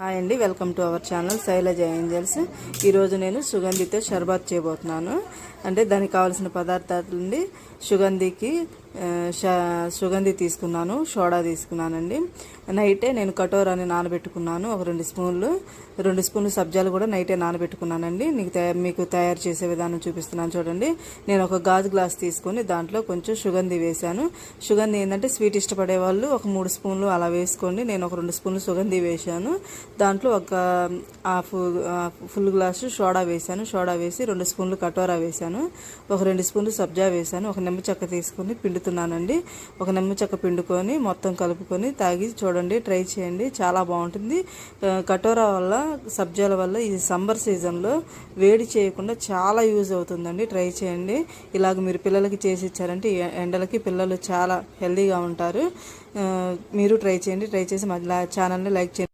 Hi అండి welcome to our channel Shailaja angels. ఈరోజు నేను సుగంధితో షర్బత్ చేయబోతున్నాను. అంటే దానికి కావాల్సిన పదార్థాలు నుండి సుగంధికి సుగంధి తీసుకున్నాను సోడా తీసుకున్నానండి. నైటే నేను కటోరాని నానబెట్టుకున్నాను ఒక రెండు స్పూన్లు. రెండు స్పూన్లు సబ్జాలు కూడా నైటే నానబెట్టుకున్నానండి. నీకు తయారు మీకు తయారు చేసే విధానం చూపిస్తున్నాను చూడండి. నేను ఒక గాజు గ్లాస్ తీసుకొని దాంట్లో కొంచెం సుగంధి వేశాను. సుగంధి ఏంటంటే స్వీట్ ఇష్టపడే వాళ్ళు ఒక మూడు స్పూన్లు అలా వేసుకోండి. నేను ఒక రెండు స్పూన్లు సుగంధి వేశాను. దాంట్లో ఒక హాఫ్ ఫుల్ గ్లాసు సోడా వేశాను. సోడా వేసి రెండు స్పూన్లు కటోరా వేశాను. ఒక రెండు స్పూన్లు సబ్జా వేశాను. ఒక నిమ్మ చెక్క తీసుకొని పిండుతున్నానండి. ఒక నిమ్మ చెక్క పిండుకొని మొత్తం కలుపుకొని తాగి చూడండి ట్రై చేయండి. చాలా బాగుంటుంది. కటోరా వల్ల సబ్జాల వల్ల ఈ సమ్మర్ సీజన్లో వేడి చేయకుండా చాలా యూజ్ అవుతుందండి. ట్రై చేయండి. ఇలాగ మీరు పిల్లలకి చేసి ఇచ్చారంటే ఎండలకి పిల్లలు చాలా హెల్దీగా ఉంటారు. మీరు ట్రై చేయండి. ట్రై చేసి మా ఛానల్ని లైక్ చేయండి.